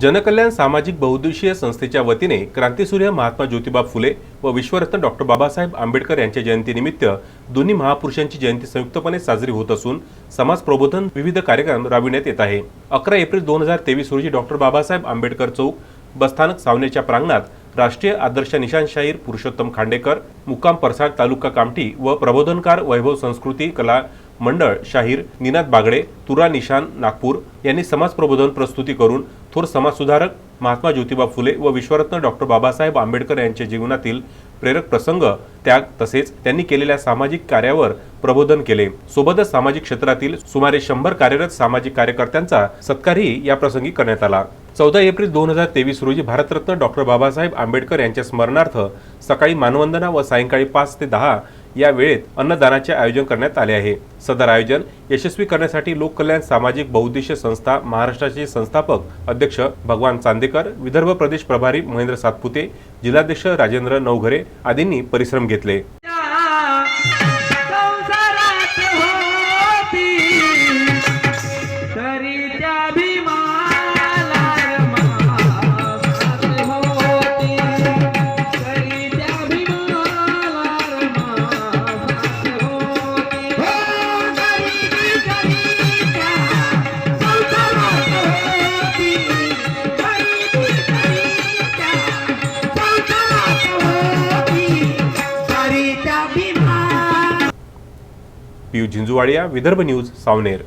जनकल्याण सामाजिक बहुद्देशीय संस्थेच्या वतीने क्रांतीसूर्य महात्मा ज्योतिबा फुले व विश्वरत्न डॉक्टर बाबासाहेब आंबेडकर यांच्या जयंतीनिमित्त दोन्ही महापुरुषांची जयंती संयुक्तपणे साजरी होत असून समाज प्रबोधन विविध कार्यक्रम राबविण्यात येत आहे. अकरा एप्रिल दोन हजार तेवीस रोजी डॉक्टर बाबासाहेब आंबेडकर चौक बसस्थानक सावनेच्या प्रांगणात राष्ट्रीय आदर्श निशान शाहीर पुरुषोत्तम खांडेकर मुक्काम परसाड तालुका कामठी व प्रबोधनकार वैभव संस्कृती कला मंडळ शाहीर निनाद बागडे तुरा निशान नागपूर यांनी समाज प्रबोधन प्रस्तुती करून थोर समाजसुधारक महात्मा ज्योतिबा फुले व विश्वरत्न डॉक्टर बाबासाहेब आंबेडकर यांच्या जीवनातील प्रेरक प्रसंग त्याग तसेच त्यांनी केलेल्या सामाजिक कार्यावर प्रबोधन केले. सोबतच सामाजिक क्षेत्रातील सुमारे शंभर कार्यरत सामाजिक कार्यकर्त्यांचा सत्कारही या प्रसंगी करण्यात आला. चौदा एप्रिल दोन हजार तेवीस रोजी भारतरत्न डॉक्टर बाबासाहेब आंबेडकर यांच्या स्मरणार्थ सकाळी मानवंदना व सायंकाळी पाच ते दहा या वेळेत अन्नदानाचे आयोजन करण्यात आले आहे. सदर आयोजन यशस्वी करण्यासाठी लोककल्याण सामाजिक बहुद्देशीय संस्था महाराष्ट्राचे संस्थापक अध्यक्ष भगवान चांदेकर विदर्भ प्रदेश प्रभारी महेंद्र सातपुते जिल्हाध्यक्ष राजेंद्र नवघरे आदींनी परिश्रम घेतले. पियू झिंजुवाडिया विदर्भ न्यूज सावनेर.